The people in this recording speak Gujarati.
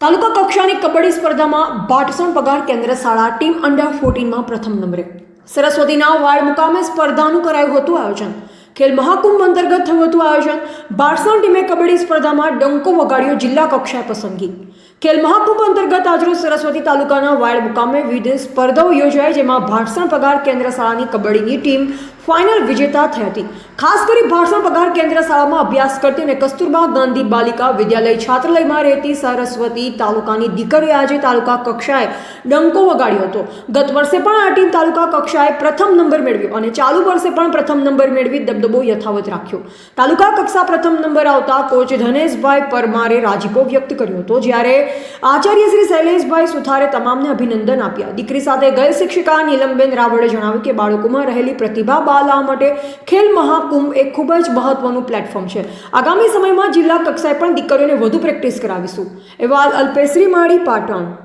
તાલુકા કક્ષાની કબડ્ડી સ્પર્ધામાં બાટસણ પગાર કેન્દ્ર શાળા ટીમ અંડર ફોર્ટીનમાં પ્રથમ નંબરે. સરસ્વતીના વાડ મુકામે સ્પર્ધાનું કરાયું હતું આયોજન. ખેલ મહાકુંભ અંતર્ગત થયું હતું આયોજન. બારસાણ ટીમે કબડ્ડી સ્પર્ધામાં ડંકો વગાડ્યો જિલ્લા કક્ષાએ પસંદગી. ખેલ મહાકુંભ અંતર્ગત આજરોજ સરસ્વતી તાલુકાના વાડ મુકામે વિવિધ સ્પર્ધાઓ યોજાઈ જેમાં ભાટસણ પગાર કેન્દ્ર શાળાની કબડ્ડીની ટીમ ફાઇનલ વિજેતા થઈ હતી. ખાસ કરી ભાટસણ પગાર કેન્દ્ર શાળામાં અભ્યાસ કરતી અને કસ્તુરબા ગાંધી બાલિકા વિદ્યાલય છાત્રાલયમાં રહેતી સરસ્વતી તાલુકાની દીકરીએ આજે તાલુકા કક્ષાએ ડંકો વગાડ્યો હતો. ગત વર્ષે પણ આ ટીમ તાલુકા કક્ષાએ પ્રથમ નંબર મેળવ્યો અને ચાલુ વર્ષે પણ પ્રથમ નંબર મેળવી દબદબો યથાવત રાખ્યો. તાલુકા કક્ષા પ્રથમ નંબર આવતા કોચ ધનેશભાઈ પરમારે રાજીપો વ્યક્ત કર્યો હતો, જ્યારે આચાર્ય શ્રી શૈલેષભાઈ સુથારે તમામને અભિનંદન આપ્યા. દીકરી સાથે ગયેલ શિક્ષિકા નીલમબેન રાવળે જણાવ્યું કે બાળકોમાં રહેલી પ્રતિભા બહાર લાવવા માટે ખેલ મહાકુંભ એક ખૂબ જ મહત્વનું પ્લેટફોર્મ છે. આગામી સમયમાં જિલ્લા કક્ષાએ પણ દીકરીઓને વધુ પ્રેક્ટિસ કરાવીશું. એવા અલ્પેશ્રી માળી પાટણ.